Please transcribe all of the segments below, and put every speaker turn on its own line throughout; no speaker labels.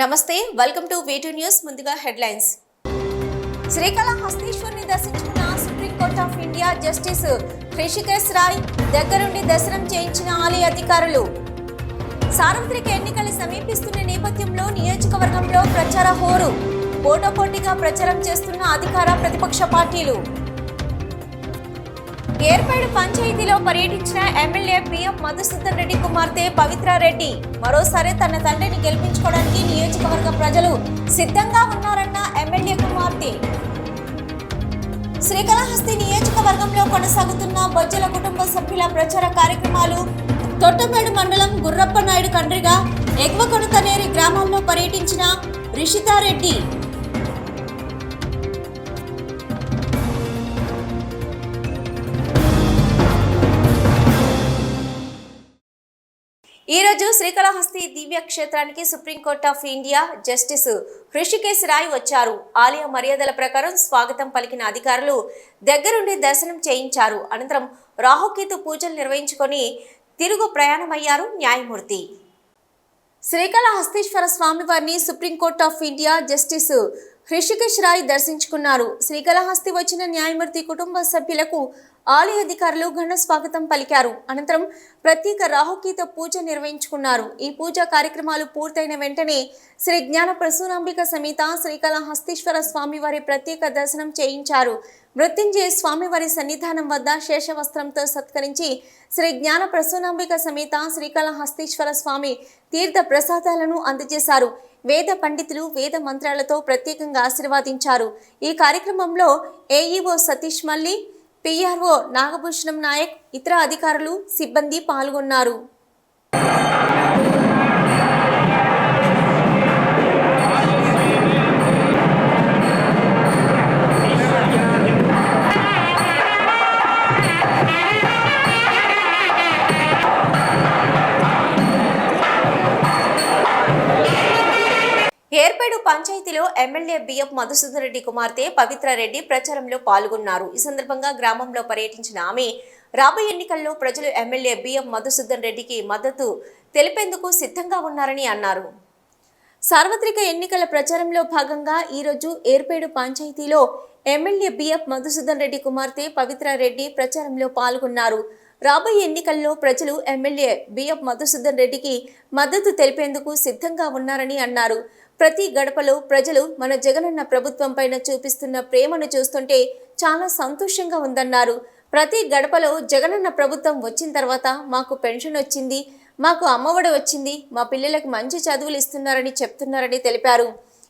నమస్తే welcome to V two news ముందుగా headlines శ్రీకాళహస్తీశ్వరుని దర్శించుకున్న supreme court of India justice Hrishikesh Roy దగ్గరుండి దర్శనం చేయించిన ఆలయ అధికారులు. సార్వత్రిక ఎన్నికలు సమీపిస్తున్న నేపథ్యంలో నియోజకవర్గంలో ప్రచార హోరు. పోటాపోటీగా ప్రచారం చేస్తున్న అధికార ప్రతిపక్ష పార్టీలు. ఏర్పేడు పంచాయతీలో పర్యటించిన ఎమ్మెల్యే పిఎం మధుసూదన్ రెడ్డి కుమార్తె పవిత్రారెడ్డి మరోసారి తన తండ్రిని గెలిపించుకోవడానికి నియోజకవర్గ ప్రజలు సిద్ధంగా ఉన్నారన్న ఎమ్మెల్యే కుమార్తె. శ్రీకాళహస్తి నియోజకవర్గంలో కొనసాగుతున్న బొజ్జల కుటుంబ సభ్యుల ప్రచార కార్యక్రమాలు తొట్టమేడు మండలం గుర్రప్ప నాయుడు కండ్రిగా ఎగువ కొడతనేరి గ్రామాల్లో పర్యటించిన రిషితారెడ్డి. శ్రీకాళహస్తి దివ్య క్షేత్రానికి supreme court of India justice Hrishikesh Roy వచ్చారు. ఆలయ మర్యాదల ప్రకారం స్వాగతం పలికిన అధికారులు దగ్గరుండి దర్శనం చేయించారు. అనంతరం రాహుకేతు పూజలు నిర్వహించుకొని తిరుగు ప్రయాణమయ్యారు న్యాయమూర్తి. శ్రీకాళహస్తీశ్వర స్వామివారిని supreme court of India justice Hrishikesh Roy దర్శించుకున్నారు. శ్రీకాళహస్తి వచ్చిన న్యాయమూర్తి కుటుంబ సభ్యులకు ఆలయ అధికారులు ఘన స్వాగతం పలికారు. అనంతరం ప్రత్యేక రాహుకీత పూజ నిర్వహించుకున్నారు. ఈ పూజా కార్యక్రమాలు పూర్తయిన వెంటనే శ్రీ జ్ఞాన ప్రసూనాంబిక సమేత శ్రీకాళహస్తీశ్వర స్వామివారి ప్రత్యేక దర్శనం చేయించారు. మృత్యుంజయ స్వామివారి సన్నిధానం వద్ద శేషవస్త్రంతో సత్కరించి శ్రీ జ్ఞాన ప్రసూనాంబిక సమేత శ్రీకాళహస్తీశ్వర స్వామి తీర్థ ప్రసాదాలను అందజేశారు. వేద పండితులు వేద మంత్రాలతో ప్రత్యేకంగా ఆశీర్వాదించారు. ఈ కార్యక్రమంలో ఏఈఓ సతీష్ మల్లి పిఆర్ఓ నాగభూషణం నాయక్ ఇతర అధికారులు సిబ్బంది పాల్గొన్నారు. ఏర్పేడు పంచాయతీలో ఎమ్మెల్యే బిఎఫ్ మధుసూదన్ రెడ్డి కుమార్తె పవిత్ర రెడ్డి ప్రచారంలో పాల్గొన్నారు. ఈ సందర్భంగా గ్రామంలో పర్యటించిన ఆమె రాబోయే ఎన్నికల్లో ప్రజలు ఎమ్మెల్యే బిఎం మధుసూదన్ రెడ్డికి మద్దతు తెలిపేందుకు సిద్ధంగా ఉన్నారని అన్నారు. సార్వత్రిక ఎన్నికల ప్రచారంలో భాగంగా ఈరోజు ఏర్పేడు పంచాయతీలో ఎమ్మెల్యే బిఎఫ్ మధుసూదన్ రెడ్డి కుమార్తె పవిత్ర రెడ్డి ప్రచారంలో పాల్గొన్నారు. రాబోయే ఎన్నికల్లో ప్రజలు ఎమ్మెల్యే బిఎఫ్ మధుసూదన్ రెడ్డికి మద్దతు తెలిపేందుకు సిద్ధంగా ఉన్నారని అన్నారు. ప్రతి గడపలో ప్రజలు మన జగనన్న ప్రభుత్వం పైన చూపిస్తున్న ప్రేమను చూస్తుంటే చాలా సంతోషంగా ఉందన్నారు. ప్రతి గడపలో జగనన్న ప్రభుత్వం వచ్చిన తర్వాత మాకు పెన్షన్ వచ్చింది మాకు అమ్మఒడి వచ్చింది మా పిల్లలకు మంచి చదువులు ఇస్తున్నారని చెప్తున్నారని తెలిపారు.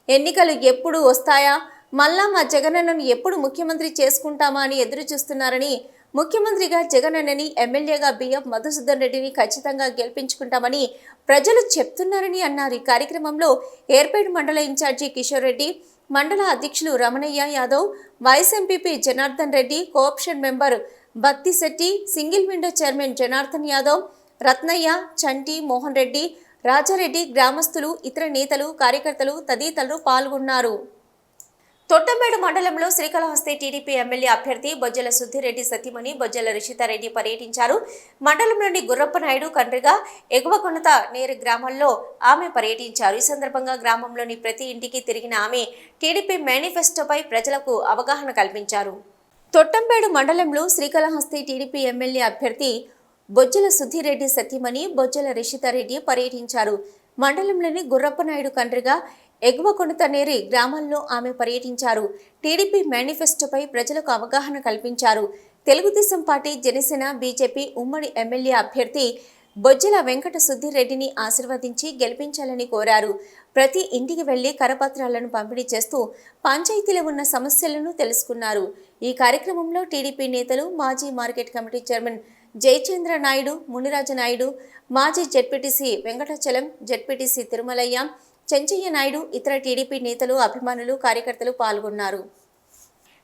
ఎన్నికలు ఎప్పుడు వస్తాయా? మళ్ళా మా జగనన్నను ఎప్పుడు ముఖ్యమంత్రి చేసుకుంటామా అని ఎదురు చూస్తున్నారని ముఖ్యమంత్రిగా జగనన్నని ఎమ్మెల్యేగా బిఎఫ్ మధుసూదన్ రెడ్డిని ఖచ్చితంగా గెలిపించుకుంటామని ప్రజలు చెప్తున్నారని అన్నారు. ఈ కార్యక్రమంలో ఏర్పేడు మండల ఇన్ఛార్జి కిషోర్ రెడ్డి మండల అధ్యక్షులు Ramanaiah Yadav vice MPP Janardhan Reddy co-option member Bhaktisetti single window chairman Janardhan Yadav Ratnaiah Chanti Mohan Reddy Raja Reddy గ్రామస్తులు ఇతర నేతలు కార్యకర్తలు తదితరులు పాల్గొన్నారు. తొట్టంబేడు మండలంలో శ్రీకాళహస్తి టీడీపీ ఎమ్మెల్యే అభ్యర్థి బొజ్జల సుద్దిరెడ్డి సతీమణి బొజ్జల రిషితారెడ్డి పర్యటించారు. మండలంలోని గుర్రప్పనాయుడు కండ్రిగా ఎగువ కొనత నేరు గ్రామంలో ఆమె పర్యటించారు. ఈ సందర్భంగా గ్రామంలోని ప్రతి ఇంటికి తిరిగిన ఆమె టీడీపీ మేనిఫెస్టోపై ప్రజలకు అవగాహన కల్పించారు. తొట్టంబేడు మండలంలో శ్రీకాళహస్తి టీడీపీ ఎమ్మెల్యే అభ్యర్థి బొజ్జల సుద్దిరెడ్డి సతీమణి బొజ్జల రిషితారెడ్డి పర్యటించారు. మండలంలోని గుర్రప్పనాయుడు కండ్రిగా ఎగువ కొనుతనేరి గ్రామాల్లో ఆమె పర్యటించారు. టీడీపీ మేనిఫెస్టోపై ప్రజలకు అవగాహన కల్పించారు. తెలుగుదేశం పార్టీ జనసేన బీజేపీ ఉమ్మడి ఎమ్మెల్యే అభ్యర్థి బొజ్జల వెంకట సుద్దిరెడ్డిని ఆశీర్వదించి గెలిపించాలని కోరారు. ప్రతి ఇంటికి వెళ్ళి కరపత్రాలను పంపిణీ చేస్తూ పంచాయతీలో ఉన్న సమస్యలను తెలుసుకున్నారు. ఈ కార్యక్రమంలో టీడీపీ నేతలు మాజీ market committee chairman Jayachandra Naidu Muniraja Naidu మాజీ జెడ్పీటీసీ వెంకటాచలం జెడ్పీటీసీ తిరుమలయ్య చెంచయ్య నాయుడు ఇతర టీడీపీ నేతలు అభిమానులు కార్యకర్తలు పాల్గొన్నారు.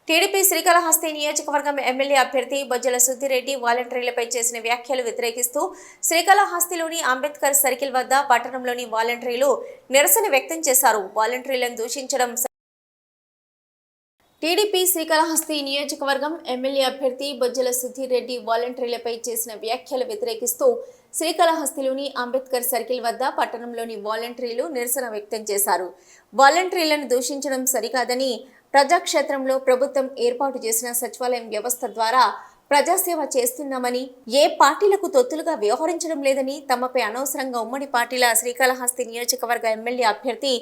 టీడీపీ శ్రీకాళహస్తి నియోజకవర్గం ఎమ్మెల్యే అభ్యర్థి బొజ్జల సుద్దిరెడ్డి వాలంటీర్లపై చేసిన వ్యాఖ్యలు వ్యతిరేకిస్తూ శ్రీకాళహస్తిలోని అంబేద్కర్ సర్కిల్ వద్ద పట్టణంలోని వాలంటీర్లు నిరసన వ్యక్తం చేశారు. వాలంటీర్లను దూషించడం టీడీపీ శ్రీకాళహస్తి నియోజకవర్గం ఎమ్మెల్యే అభ్యర్థి బొజ్జల సుధీర్ రెడ్డి వాలంటీర్లపై చేసిన వ్యాఖ్యలు వ్యతిరేకిస్తూ శ్రీకాళహస్తిలోని అంబేద్కర్ సర్కిల్ వద్ద పట్టణంలోని వాలంటీర్లు నిరసన వ్యక్తం చేశారు. వాలంటీర్లను దూషించడం సరికాదని ప్రజాక్షేత్రంలో ప్రభుత్వం ఏర్పాటు చేసిన సచివాలయం వ్యవస్థ ద్వారా ప్రజాసేవ చేస్తున్నామని ఏ పార్టీలకు తొత్తులుగా వ్యవహరించడం లేదని తమపై అనవసరంగా ఉమ్మడి పార్టీల శ్రీకాళహస్తి నియోజకవర్గ ఎమ్మెల్యే అభ్యర్థి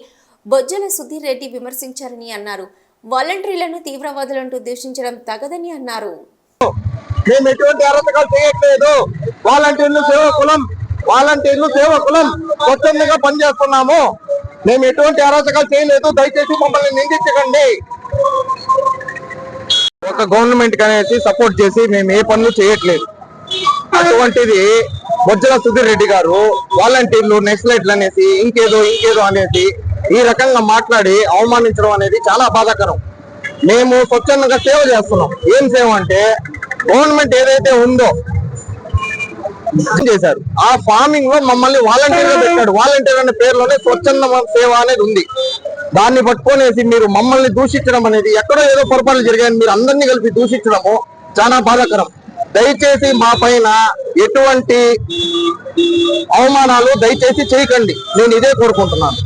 బొజ్జల సుధీర్ రెడ్డి విమర్శించారని అన్నారు. వాలంటీర్లను తీవ్రవాదులంటూ దూషించడం తగదని అన్నారు.
మేము ఎటువంటి అర్హతలు చేయట్లేదు. వాలంటీర్లు సేవకులం వాలంటీర్లు సేవకులం స్వచ్ఛందంగా పనిచేస్తున్నాము. మేము ఎటువంటి అరాచకాలు చేయలేదు. దయచేసి మమ్మల్ని నిందించకండి. ఒక గవర్నమెంట్ అనేసి సపోర్ట్ చేసి మేము ఏ పనులు చేయట్లేదు. అటువంటిది బొజ్జల సుధీర్ రెడ్డి గారు వాలంటీర్లు నెక్స్లైట్లు అనేసి ఇంకేదో ఇంకేదో అనేసి ఈ రకంగా మాట్లాడి అవమానించడం అనేది చాలా బాధాకరం. మేము స్వచ్ఛందంగా సేవ చేస్తున్నాం. ఏం సేవ అంటే గవర్నమెంట్ ఏదైతే ఉందో చేశారు. ఆ ఫార్మింగ్లో మమ్మల్ని వాలంటీర్గా పెట్టాడు. వాలంటీర్ అనే పేరులోనే స్వచ్ఛంద సేవ అనేది ఉంది. దాన్ని పట్టుకొనేసి మీరు మమ్మల్ని దూషించడం అనేది ఎక్కడో ఏదో పొరపాట్లు జరిగాయని మీరు అందరినీ కలిపి దూషించడము చాలా బాధాకరం. దయచేసి మా పైన ఎటువంటి అవమానాలు దయచేసి చేయకండి. నేను ఇదే కోరుకుంటున్నాను.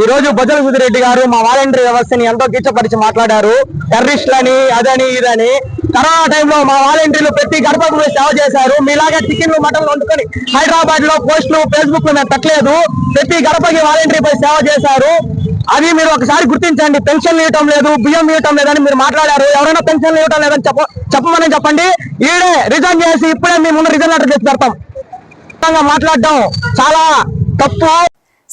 ఈ రోజు బజల్ రెడ్డి గారు మా వాలంటరీ వ్యవస్థని ఎంతో కిచ్చపరిచి మాట్లాడారు. టెర్రరిస్టులని అదని ఇదని. కరోనా టైంలో మా వాలంటీర్లు ప్రతి గడపకు సేవ చేశారు. మీలాగా చికెన్లు మటన్లు వండుకొని హైదరాబాద్లో పోస్టులు ఫేస్బుక్లో మేము పెట్టలేదు. ప్రతి గడపకి వాలంటరీ పోయి సేవ చేశారు. అది మీరు ఒకసారి గుర్తించండి. పెన్షన్ ఇవ్వటం లేదు బియ్యం ఇవ్వటం లేదని మీరు మాట్లాడారు. ఎవరైనా పెన్షన్ ఇవ్వటం లేదని చెప్ప చెప్పమని చెప్పండి. ఈడే రిజైన్ చేసి ఇప్పుడే మీ ముందు రిజైన్ లెటర్ తెచ్చి పెడతాం. మాట్లాడడం చాలా తప్పు.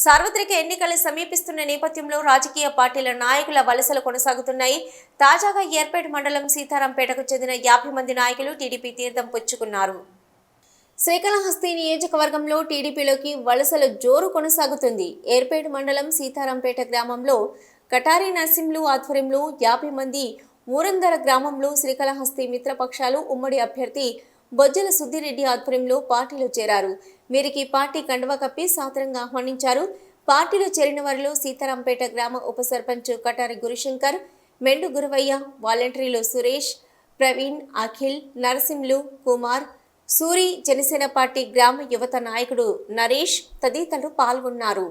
సార్వత్రిక ఎన్నికలు సమీపిస్తున్న నేపథ్యంలో రాజకీయ పార్టీల నాయకుల వలసలు కొనసాగుతున్నాయి. తాజాగా ఏర్పేట మండలం సీతారాంపేటకు చెందిన యాభై మంది నాయకులు టీడీపీ తీర్థం పుచ్చుకున్నారు. శ్రీకాళహస్తి నియోజకవర్గంలో టీడీపీలోకి వలసల జోరు కొనసాగుతుంది. ఏర్పేట మండలం సీతారాంపేట గ్రామంలో కటారి నర్సింలు ఆధ్వర్యంలో యాభై మంది ఊరందర గ్రామంలో శ్రీకాళహస్తి మిత్రపక్షాలు ఉమ్మడి అభ్యర్థి బొజ్జల సుద్దిరెడ్డి ఆధ్వర్యంలో పార్టీలో చేరారు. వీరికి పార్టీ కండువా కప్పి సాదరంగా ఆహ్వానించారు. పార్టీలో చేరిన వారిలో సీతారాంపేట గ్రామ ఉప సర్పంచ్ కటారి గురుశంకర్ మెండు గురవయ్య వాలంటరీలో సురేష్ ప్రవీణ్ అఖిల్ నరసింహులు కుమార్ సూరి జనసేన పార్టీ గ్రామ యువత నాయకుడు నరేష్ తదితరులు పాల్గొన్నారు.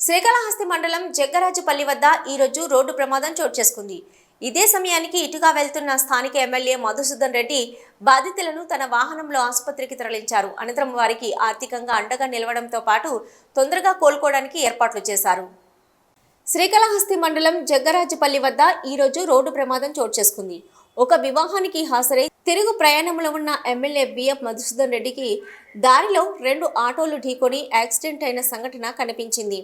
శ్రీకాళహస్తి మండలం జగ్గరాజుపల్లి వద్ద ఈరోజు రోడ్డు ప్రమాదం చోటు చేసుకుంది. ఇదే సమయానికి ఇటుగా వెళ్తున్న స్థానిక ఎమ్మెల్యే మధుసూదన్ రెడ్డి బాధితులను తన వాహనంలో ఆసుపత్రికి తరలించారు. అనంతరం వారికి ఆర్థికంగా అండగా నిలవడంతో పాటు తొందరగా కోలుకోవడానికి ఏర్పాట్లు చేశారు. శ్రీకాళహస్తి మండలం జగ్గరాజుపల్లి వద్ద ఈరోజు రోడ్డు ప్రమాదం చోటు చేసుకుంది. ఒక వివాహానికి హాజరై తిరుగు ప్రయాణంలో ఉన్న ఎమ్మెల్యే బిఎఫ్ మధుసూదన్ రెడ్డికి దారిలో రెండు ఆటోలు ఢీకొని యాక్సిడెంట్ అయిన సంఘటన కనిపించింది.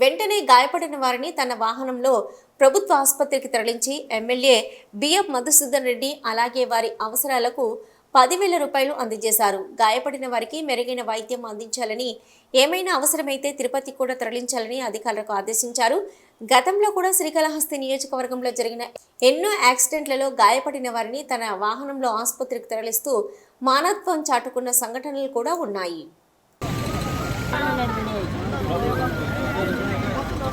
వెంటనే గాయపడిన వారిని తన వాహనంలో ప్రభుత్వ ఆసుపత్రికి తరలించి ఎమ్మెల్యే బిఎఫ్ మధుసూదన్ రెడ్డి అలాగే వారి అవసరాలకు పదివేల రూపాయలు అందజేశారు. గాయపడిన వారికి మెరుగైన వైద్యం అందించాలని ఏమైనా అవసరమైతే తిరుపతి కూడా తరలించాలని అధికారులకు ఆదేశించారు. గతంలో కూడా శ్రీకాళహస్తి నియోజకవర్గంలో జరిగిన ఎన్నో యాక్సిడెంట్లలో గాయపడిన వారిని తన వాహనంలో ఆసుపత్రికి తరలిస్తూ మానవత్వం చాటుకున్న సంఘటనలు కూడా ఉన్నాయి.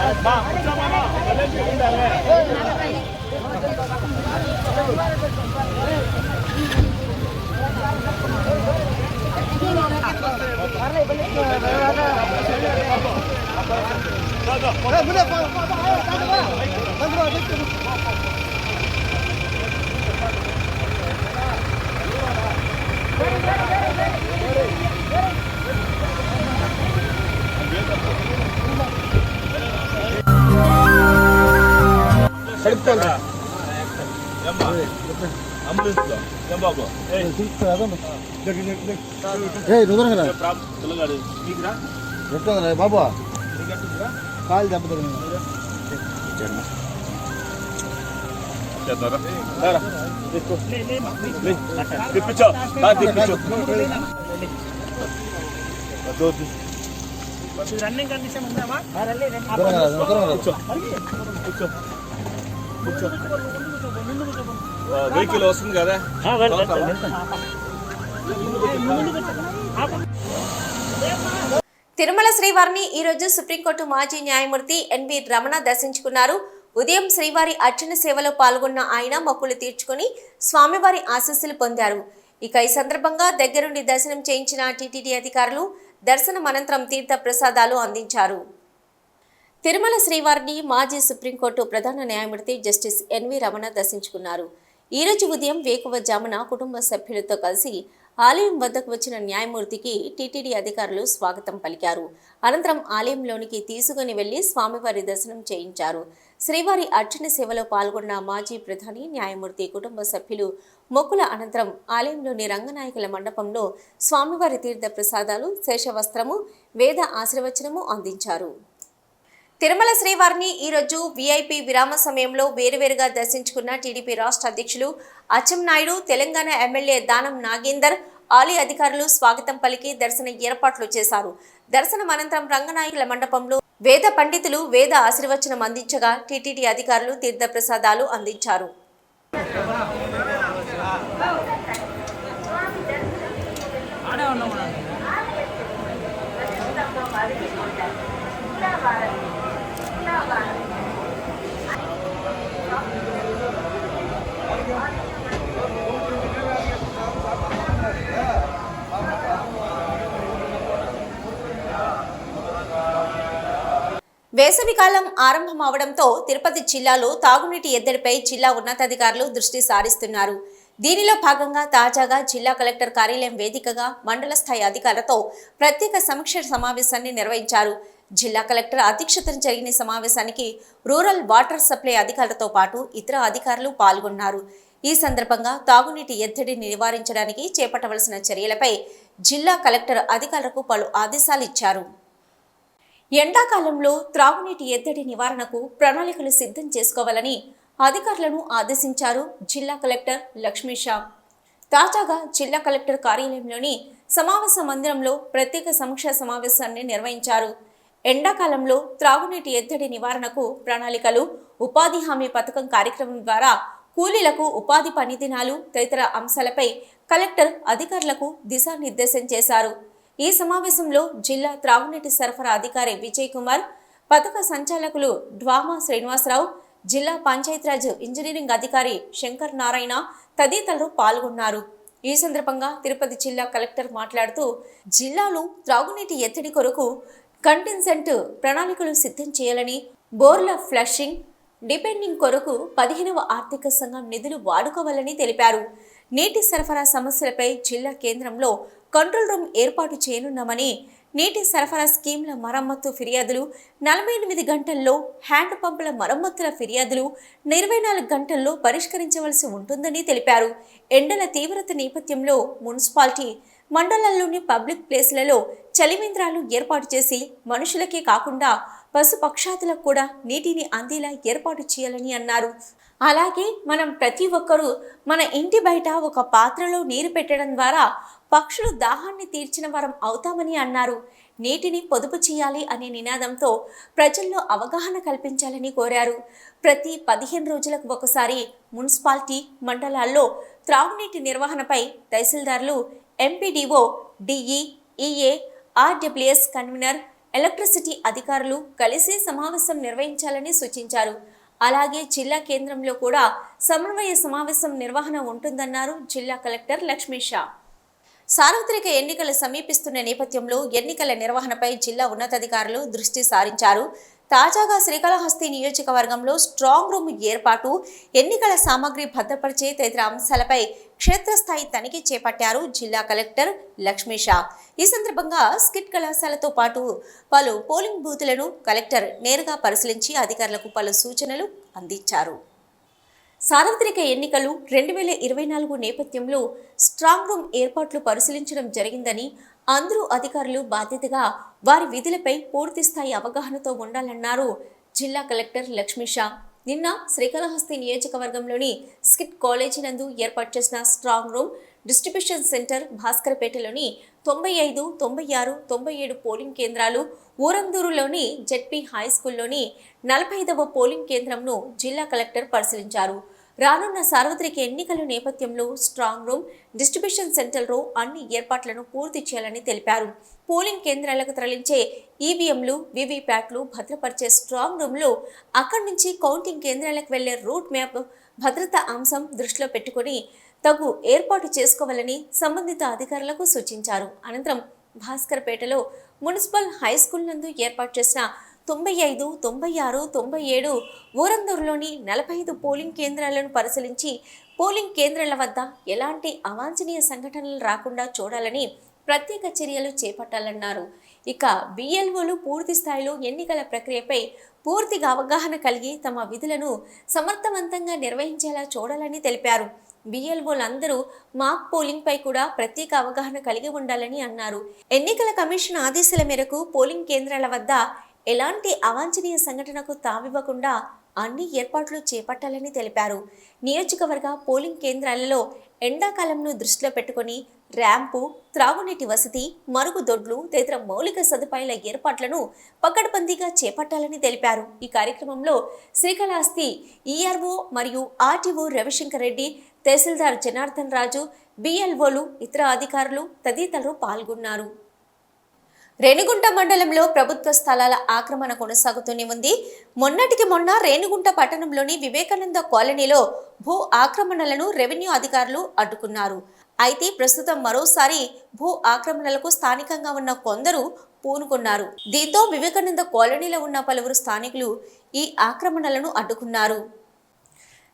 Hey, మీకురా
ఎట్లా బాబా? కాలు దెబ్బ
తిప్పించో. తిప్పించో.
రన్నింగ్ కండిషన్ ఉందామా
కూర్చో. కూర్చో. వెహికల్ వస్తుంది కదా?
తిరుమల శ్రీవారిని ఈ రోజు సుప్రీంకోర్టు మాజీ న్యాయమూర్తి ఎన్వి రమణ దర్శించుకున్నారు. ఉదయం శ్రీవారి అర్చన సేవలో పాల్గొన్న ఆయన మొక్కులు తీర్చుకుని స్వామివారి ఆశీస్సులు పొందారు. ఇక ఈ సందర్భంగా దగ్గరుండి దర్శనం చేయించిన టీటీడీ అధికారులు దర్శనం అనంతరం తీర్థ ప్రసాదాలు అందించారు. తిరుమల శ్రీవారిని మాజీ సుప్రీంకోర్టు ప్రధాన న్యాయమూర్తి జస్టిస్ ఎన్వి రమణ దర్శించుకున్నారు. ఈ రోజు ఉదయం వేకువజామున కుటుంబ సభ్యులతో కలిసి ఆలయం వద్దకు వచ్చిన న్యాయమూర్తికి టీటీడీ అధికారులు స్వాగతం పలికారు. అనంతరం ఆలయంలోనికి తీసుకుని వెళ్ళి స్వామివారి దర్శనం చేయించారు. శ్రీవారి అర్చన సేవలో పాల్గొన్న మాజీ ప్రధాని న్యాయమూర్తి కుటుంబ సభ్యులు మొక్కుల అనంతరం ఆలయంలోని రంగనాయకుల మండపంలో స్వామివారి తీర్థ ప్రసాదాలు శేషవస్త్రము వేద ఆశీర్వచనము అందించారు. తిరుమల శ్రీవారిని ఈరోజు వీఐపీ విరామ సమయంలో వేరువేరుగా దర్శించుకున్న టీడీపీ రాష్ట్ర అధ్యక్షులు అచ్చెన్నాయుడు తెలంగాణ ఎమ్మెల్యే దానం నాగేందర్ ఆలయ అధికారులు స్వాగతం పలికి దర్శన ఏర్పాట్లు చేశారు. దర్శనం అనంతరం రంగనాయకుల మండపంలో వేద పండితులు వేద ఆశీర్వచనం అందించగా టీటీడీ అధికారులు తీర్థప్రసాదాలు అందించారు. వేసవికాలం ఆరంభం అవడంతో తిరుపతి జిల్లాలో తాగునీటి ఎద్దడిపై జిల్లా ఉన్నతాధికారులు దృష్టి సారిస్తున్నారు. దీనిలో భాగంగా తాజాగా జిల్లా కలెక్టర్ కార్యాలయం వేదికగా మండల స్థాయి అధికారులతో ప్రత్యేక సమీక్ష సమావేశాన్ని నిర్వహించారు. జిల్లా కలెక్టర్ అధ్యక్షతన జరిగిన సమావేశానికి రూరల్ వాటర్ సప్లై అధికారులతో పాటు ఇతర అధికారులు పాల్గొన్నారు. ఈ సందర్భంగా తాగునీటి ఎద్దడిని నివారించడానికి చేపట్టవలసిన చర్యలపై జిల్లా కలెక్టర్ అధికారులకు పలు ఆదేశాలు ఇచ్చారు. ఎండాకాలంలో త్రాగునీటి ఎద్దడి నివారణకు ప్రణాళికలు సిద్ధం చేసుకోవాలని అధికారులను ఆదేశించారు జిల్లా కలెక్టర్ లక్ష్మీషా తాజాగా జిల్లా కలెక్టర్ కార్యాలయంలోని సమావేశ మందిరంలో ప్రత్యేక సమీక్షా సమావేశాన్ని నిర్వహించారు. ఎండాకాలంలో త్రాగునీటి ఎద్దడి నివారణకు ప్రణాళికలు ఉపాధి హామీ పథకం కార్యక్రమం ద్వారా కూలీలకు ఉపాధి పని దినాలు తదితర అంశాలపై కలెక్టర్ అధికారులకు దిశానిర్దేశం చేశారు. ఈ సమావేశంలో జిల్లా త్రాగునీటి సరఫరా అధికారి విజయ్ కుమార్ పథక సంచాలకులు డ్వామా శ్రీనివాసరావు జిల్లా పంచాయతీరాజ్ ఇంజనీరింగ్ అధికారి శంకర్ నారాయణ తదితరులు పాల్గొన్నారు. ఈ సందర్భంగా తిరుపతి జిల్లా కలెక్టర్ మాట్లాడుతూ జిల్లాలో త్రాగునీటి ఎత్తిడి కొరకు కంటిన్సెంట్ ప్రణాళికలు సిద్ధం చేయాలని బోర్ల ఫ్లషింగ్ డిపెండింగ్ కొరకు పదిహేనవ ఆర్థిక సంఘం నిధులు వాడుకోవాలని తెలిపారు. నీటి సరఫరా సమస్యలపై జిల్లా కేంద్రంలో కంట్రోల్ రూమ్ ఏర్పాటు చేయనున్నామని నీటి సరఫరా స్కీమ్ల మరమ్మత్తు ఫిర్యాదులు నలభై ఎనిమిది గంటల్లో హ్యాండ్ పంపుల మరమ్మతుల ఫిర్యాదులు ఇరవై నాలుగు గంటల్లో పరిష్కరించవలసి ఉంటుందని తెలిపారు. ఎండల తీవ్రత నేపథ్యంలో మున్సిపాలిటీ మండలాల్లోని పబ్లిక్ ప్లేస్లలో చలివేంద్రాలు ఏర్పాటు చేసి మనుషులకే కాకుండా పశుపక్షాతులకు కూడా నీటిని అందేలా ఏర్పాటు చేయాలని అన్నారు. అలాగే మనం ప్రతి ఒక్కరూ మన ఇంటి బయట ఒక పాత్రలో నీరు పెట్టడం ద్వారా పక్షులు దాహాన్ని తీర్చిన వారం అవుతామని అన్నారు. నీటిని పొదుపు చేయాలి అనే నినాదంతో ప్రజల్లో అవగాహన కల్పించాలని కోరారు. ప్రతి పదిహేను రోజులకు ఒకసారి మున్సిపాలిటీ మండలాల్లో త్రాగునీటి నిర్వహణపై తహసీల్దార్లు MPDO DE EA RWS convener electricity అధికారులు కలిసి సమావేశం నిర్వహించాలని సూచించారు. అలాగే జిల్లా కేంద్రంలో కూడా సమన్వయ సమావేశం నిర్వహణ ఉంటుందన్నారు జిల్లా కలెక్టర్ లక్ష్మీ షా సార్వత్రిక ఎన్నికలు సమీపిస్తున్న నేపథ్యంలో ఎన్నికల నిర్వహణపై జిల్లా ఉన్నతాధికారులు దృష్టి సారించారు. తాజాగా శ్రీకాళహస్తి నియోజకవర్గంలో స్ట్రాంగ్ రూమ్ ఏర్పాటు ఎన్నికల సామాగ్రి భద్రపరిచే తదితర అంశాలపై క్షేత్రస్థాయి తనిఖీ చేపట్టారు జిల్లా కలెక్టర్ లక్ష్మీషా ఈ సందర్భంగా స్కిట్ కళాశాలతో పాటు పలు పోలింగ్ బూతులను కలెక్టర్ నేరుగా పరిశీలించి అధికారులకు పలు సూచనలు అందించారు. సార్వత్రిక ఎన్నికలు రెండు వేల ఇరవై నాలుగు నేపథ్యంలో స్ట్రాంగ్ రూమ్ ఏర్పాట్లు పరిశీలించడం జరిగిందని అందరూ అధికారులు బాధ్యతగా వారి విధులపై పూర్తి స్థాయి అవగాహనతో ఉండాలన్నారు జిల్లా కలెక్టర్ లక్ష్మీషా నిన్న శ్రీకాళహస్తి నియోజకవర్గంలోని స్కిట్ కాలేజీ నందు ఏర్పాటు చేసిన స్ట్రాంగ్ రూమ్ డిస్ట్రిబ్యూషన్ సెంటర్ భాస్కర్పేటలోని తొంభై ఐదు తొంభై ఆరు తొంభై ఏడు పోలింగ్ కేంద్రాలు ఊరందూరులోని జెడ్పీ హై స్కూల్లోని నలభై ఐదవ పోలింగ్ కేంద్రంను జిల్లా కలెక్టర్ పరిశీలించారు. రానున్న సార్వత్రిక ఎన్నికల నేపథ్యంలో స్ట్రాంగ్ రూమ్ డిస్ట్రిబ్యూషన్ సెంటర్లో అన్ని ఏర్పాట్లను పూర్తి చేయాలని తెలిపారు. పోలింగ్ కేంద్రాలకు తరలించే ఈవీఎంలు వివిప్యాట్లు భద్రపరిచే స్ట్రాంగ్ రూమ్లో అక్కడి నుంచి కౌంటింగ్ కేంద్రాలకు వెళ్ళే రూట్ మ్యాప్ భద్రతా అంశం దృష్టిలో పెట్టుకుని తగు ఏర్పాటు చేసుకోవాలని సంబంధిత అధికారులకు సూచించారు. అనంతరం భాస్కర్పేటలో మున్సిపల్ హై స్కూల్ నందు ఏర్పాటు చేసిన తొంభై ఐదు తొంభై ఆరు తొంభై ఏడు ఊరందూరులోని నలభై ఐదు పోలింగ్ కేంద్రాలను పరిశీలించి పోలింగ్ కేంద్రాల వద్ద ఎలాంటి అవాంఛనీయ సంఘటనలు రాకుండా చూడాలని ప్రత్యేక చర్యలు చేపట్టాలన్నారు. ఇక బిఎల్ఓలు పూర్తి స్థాయిలో ఎన్నికల ప్రక్రియపై పూర్తిగా అవగాహన కలిగి తమ విధులను సమర్థవంతంగా నిర్వహించేలా చూడాలని తెలిపారు. బిఎల్ఓలందరూ మాక్ పోలింగ్పై కూడా ప్రత్యేక అవగాహన కలిగి ఉండాలని అన్నారు. ఎన్నికల కమిషన్ ఆదేశాల మేరకు పోలింగ్ కేంద్రాల వద్ద ఎలాంటి అవాంఛనీయ సంఘటనకు తావివ్వకుండా అన్ని ఏర్పాట్లు చేపట్టాలని తెలిపారు. నియోజకవర్గ పోలింగ్ కేంద్రాలలో ఎండాకాలంను దృష్టిలో పెట్టుకొని ర్యాంపు త్రాగునీటి వసతి మరుగుదొడ్లు తదితర మౌలిక సదుపాయాల ఏర్పాట్లను పకడ్బందీగా చేపట్టాలని తెలిపారు. ఈ కార్యక్రమంలో శ్రీకాళహస్తి ఈఆర్ఓ మరియు ఆర్టీఓ రవిశంకర్ రెడ్డి తహసీల్దార్ జనార్దన్ రాజు బిఎల్ఓలు ఇతర అధికారులు తదితరులు పాల్గొన్నారు. రేణిగుంట మండలంలో ప్రభుత్వ స్థలాల ఆక్రమణ కొనసాగుతూనే ఉంది. మొన్నటికి మొన్న రేణిగుంట పట్టణంలోని వివేకానంద కాలనీలో భూ ఆక్రమణలను రెవెన్యూ అధికారులు అడ్డుకున్నారు. అయితే ప్రస్తుతం మరోసారి భూ ఆక్రమణలకు స్థానికంగా ఉన్న కొందరు పూనుకున్నారు. దీంతో వివేకానంద కాలనీలో ఉన్న పలువురు స్థానికులు ఈ ఆక్రమణలను అడ్డుకున్నారు.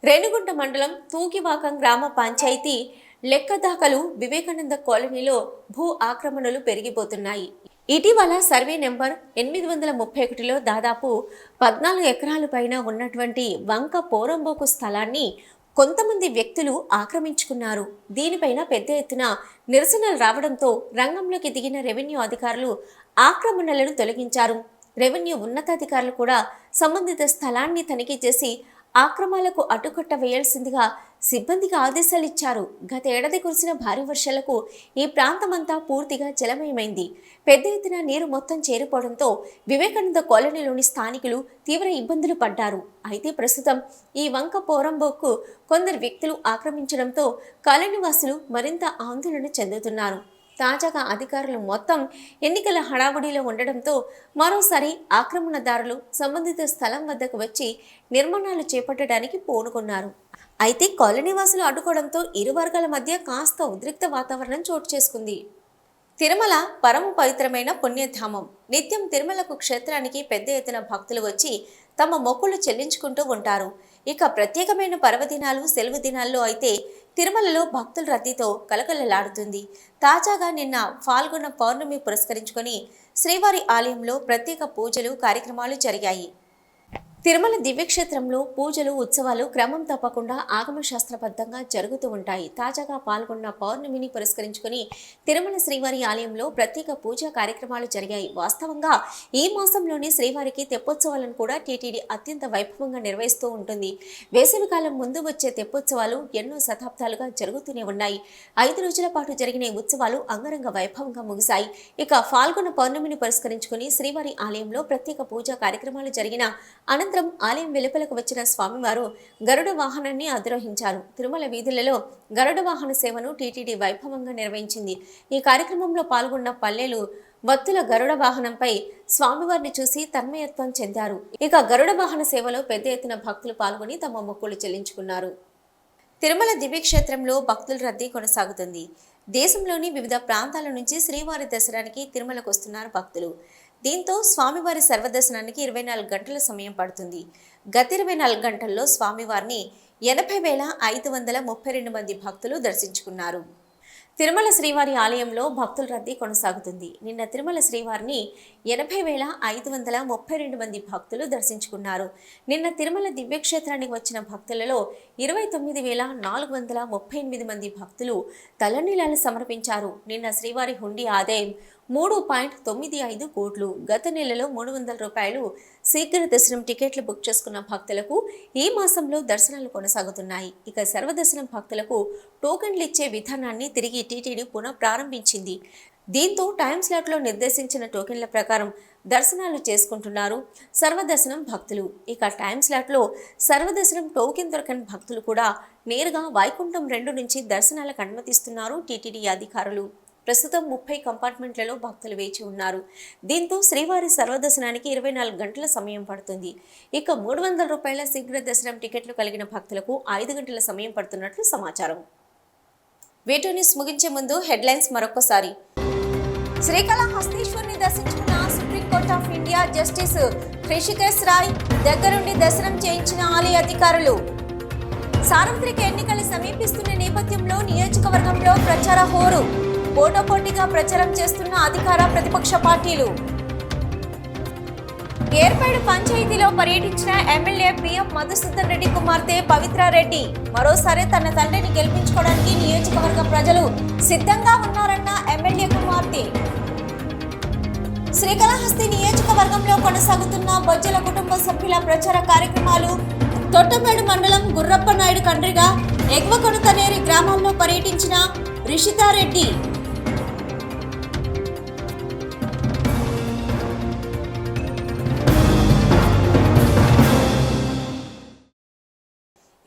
రేణిగుంట మండలం తూకివాకం గ్రామ పంచాయతీ లెక్కదాఖలు వివేకానంద కాలనీలో భూ ఆక్రమణలు పెరిగిపోతున్నాయి. ఇటీవల సర్వే నెంబర్ ఎనిమిది వందల ముప్పై ఒకటిలో దాదాపు పద్నాలుగు ఎకరాల పైన ఉన్నటువంటి వంక పోరంబోకు స్థలాన్ని కొంతమంది వ్యక్తులు ఆక్రమించుకున్నారు. దీనిపైన పెద్ద ఎత్తున నిరసనలు రావడంతో రంగంలోకి దిగిన రెవెన్యూ అధికారులు ఆక్రమణలను తొలగించారు. రెవెన్యూ ఉన్నతాధికారులు కూడా సంబంధిత స్థలాన్ని తనిఖీ చేసి ఆక్రమాలకు అడ్డుకట్ట వేయాల్సిందిగా సిబ్బందికి ఆదేశాలు ఇచ్చారు. గత ఏడాది కురిసిన భారీ వర్షాలకు ఈ ప్రాంతమంతా పూర్తిగా జలమయమైంది. పెద్ద ఎత్తున నీరు మొత్తం చేరిపోవడంతో వివేకానంద కాలనీలోని స్థానికులు తీవ్ర ఇబ్బందులు పడ్డారు. అయితే ప్రస్తుతం ఈ వంక పోరంబోకు కొందరు వ్యక్తులు ఆక్రమించడంతో కాలనీవాసులు మరింత ఆందోళన చెందుతున్నారు. తాజాగా అధికారులు మొత్తం ఎన్నికల హడావుడిలో ఉండడంతో మరోసారి ఆక్రమణదారులు సంబంధిత స్థలం వద్దకు వచ్చి నిర్మాణాలు చేపట్టడానికి పూనుకున్నారు. అయితే కాలనీవాసులు అడ్డుకోవడంతో ఇరు వర్గాల మధ్య కాస్త ఉద్రిక్త వాతావరణం చోటు చేసుకుంది తిరుమల పరమ పవిత్రమైన పుణ్యధామం. నిత్యం తిరుమలకు క్షేత్రానికి పెద్ద ఎత్తున భక్తులు వచ్చి తమ మొక్కులు చెల్లించుకుంటూ ఉంటారు. ఇక ప్రత్యేకమైన పర్వదినాలు సెలవు దినాల్లో అయితే తిరుమలలో భక్తుల రద్దీతో కలకలలాడుతుంది తాజాగా నిన్న ఫాల్గొన పౌర్ణమి పురస్కరించుకొని శ్రీవారి ఆలయంలో ప్రత్యేక పూజలు కార్యక్రమాలు జరిగాయి. తిరుమల దివ్యక్షేత్రంలో పూజలు ఉత్సవాలు క్రమం తప్పకుండా ఆగమశాస్త్రబద్ధంగా జరుగుతూ ఉంటాయి. తాజాగా పాల్గొన్న పౌర్ణమిని పురస్కరించుకుని తిరుమల శ్రీవారి ఆలయంలో ప్రత్యేక పూజా కార్యక్రమాలు జరిగాయి. వాస్తవంగా ఈ మాసంలోనే శ్రీవారికి తెప్పోత్సవాలను కూడా టీటీడీ అత్యంత వైభవంగా నిర్వహిస్తూ ఉంటుంది. వేసవికాలం ముందు వచ్చే తెప్పోత్సవాలు ఎన్నో శతాబ్దాలుగా జరుగుతూనే ఉన్నాయి. ఐదు రోజుల పాటు జరిగిన ఉత్సవాలు అంగరంగ వైభవంగా ముగిశాయి. ఇక ఫాల్గొన పౌర్ణమిని పురస్కరించుకుని శ్రీవారి ఆలయంలో ప్రత్యేక పూజా కార్యక్రమాలు జరిగిన అనంతరం ఆలయం వెలుపలకు వచ్చిన స్వామివారు గరుడ వాహనాన్ని అధిరోహించారు. తిరుమల వీధులలో గరుడ వాహన సేవను టీటీడీ వైభవంగా నిర్వహించింది. ఈ కార్యక్రమంలో పాల్గొన్న పల్లెలు వత్తుల గరుడ వాహనంపై స్వామివారిని చూసి తన్మయత్వం చెందారు. ఇక గరుడ వాహన సేవలో పెద్ద ఎత్తున భక్తులు పాల్గొని తమ మొక్కులు చెల్లించుకున్నారు. తిరుమల దివ్యక్షేత్రంలో భక్తుల రద్దీ కొనసాగుతుంది. దేశంలోని వివిధ ప్రాంతాల నుంచి శ్రీవారి దసరానికి తిరుమలకు వస్తున్నారు భక్తులు. దీంతో స్వామివారి సర్వదర్శనానికి ఇరవై నాలుగు గంటల సమయం పడుతుంది. గత ఇరవై నాలుగు గంటల్లో స్వామివారిని ఎనభై వేల ఐదు వందల ముప్పై రెండు మంది భక్తులు దర్శించుకున్నారు. తిరుమల శ్రీవారి ఆలయంలో భక్తుల రద్దీ కొనసాగుతుంది. నిన్న తిరుమల శ్రీవారిని ఎనభై వేల ఐదు వందల ముప్పై రెండు మంది భక్తులు దర్శించుకున్నారు. నిన్న తిరుమల దివ్యక్షేత్రానికి వచ్చిన భక్తులలో ఇరవై తొమ్మిది వేల నాలుగు వందల ముప్పై ఎనిమిది మంది భక్తులు తలనీలాలు సమర్పించారు. నిన్న శ్రీవారి హుండీ ఆదాయం మూడు పాయింట్ తొమ్మిది ఐదు కోట్లు. గత నెలలో మూడు వందల రూపాయలు శీఘ్ర దర్శనం టికెట్లు బుక్ చేసుకున్న భక్తులకు ఈ మాసంలో దర్శనాలు కొనసాగుతున్నాయి. ఇక సర్వదర్శనం భక్తులకు టోకెన్లు ఇచ్చే విధానాన్ని తిరిగి టీటీడీ పునః ప్రారంభించింది. దీంతో టైం స్లాట్లో నిర్దేశించిన టోకెన్ల ప్రకారం దర్శనాలు చేసుకుంటున్నారు సర్వదర్శనం భక్తులు. ఇక టైం స్లాట్లో సర్వదర్శనం టోకెన్ దొరకని భక్తులు కూడా నేరుగా వైకుంఠం రెండు నుంచి దర్శనాలకు అనుమతిస్తున్నారు టీటీడీ అధికారులు. ప్రస్తుతం ముప్పై కంపార్ట్మెంట్లలో భక్తులు వేచి ఉన్నారు. దీంతో శ్రీవారి సర్వదర్శనానికి ఇరవై నాలుగు గంటల సమయం పడుతుంది. ఇక మూడు వందల రూపాయల శీఘ్ర దర్శనం టికెట్లు కలిగిన భక్తులకు ఐదు గంటల సమయం పడుతున్నట్లు సమాచారం. వీటో న్యూస్ ముగించే ముందు హెడ్లైన్స్ మరొకసారి శ్రీకాళహస్తీశ్వరుని దర్శించుకున్న supreme court of India justice Hrishikesh Roy దగ్గరుండి దర్శనం చేయించిన ఆలయ అధికారులు. సార్వత్రిక ఎన్నికలు సమీపిస్తున్న నేపథ్యంలో నియోజకవర్గంలో ప్రచార హోరు. పోటాపోటీగా ప్రచారం చేస్తున్న అధికార ప్రతిపక్ష పార్టీలు. ఏర్పేడు పంచాయతీలో పర్యటించిన ఎమ్మెల్యే పిఎం మధుసూదన్ రెడ్డి కుమార్తె పవిత్రారెడ్డి మరోసారి తన తండ్రిని గెలిపించుకోవడానికి నియోజకవర్గ ప్రజలు సిద్ధంగా ఉన్నారన్న ఎమ్మెల్యే కుమార్తె. శ్రీకాళహస్తి నియోజకవర్గంలో కొనసాగుతున్న బొజ్జల కుటుంబ సభ్యుల ప్రచార కార్యక్రమాలు తొట్టమేడు మండలం గుర్రప్ప నాయుడు కండ్రిగా ఎగువ కొనుతనేరి గ్రామాల్లో పర్యటించిన రిషితారెడ్డి.